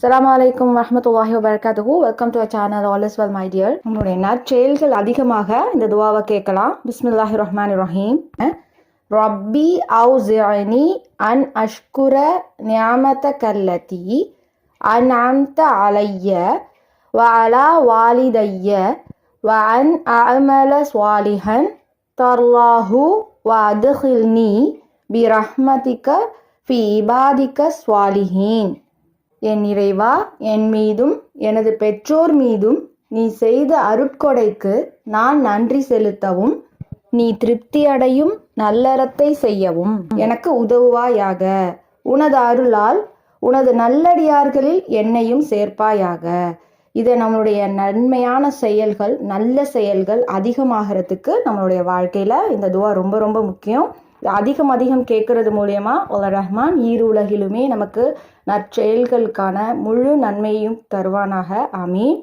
அஸ்ஸலாமு அலைக்கும் வரஹ்மத்துல்லாஹி வபரகாத்துஹு welcome to a channel all is well my dear நம்மளுடைய நற்செயல்கள் அதிகமாக இந்த துவாவை கேட்கலாம் பிஸ்மில்லாஹி ரஹ்மான் ரஹீம் ரப்பி அவுசிஅனி அன் அஷ்குர நியாமத கல்லதி அன் அம்த அலைய வ அலா வாலிதைய வ அன் அமல ஸ்வாலிஹன் தர்லாஹு வ அதுஹில்னி பி ரஹ்மதிக ஃபி இபாதிக ஸ்வாலிஹீன் என் இறைவா என் மீதும் எனது பெற்றோர் மீதும் நீ செய்த அருட்கொடைக்கு நான் நன்றி செலுத்தவும் நீ திருப்தியடையும் நல்லறத்தை செய்யவும். எனக்கு உதவுவாயாக. உனது அருளால் உனது நல்லடியார்களில் என்னையும் சேர்ப்பாயாக. இதை நம்மளுடைய நன்மையான செயல்கள் நல்ல செயல்கள் அதிகமாகிறதுக்கு நம்மளுடைய வாழ்க்கையில் இந்த துவா ரொம்ப ரொம்ப முக்கியம். அதிகம் அதிகம் கேட்கறது மூலயமா உல ரஹ்மான் ஈரு உலகிலுமே நமக்கு நற்செயல்களுக்கான முழு நன்மையையும் தருவானாக. அமீன்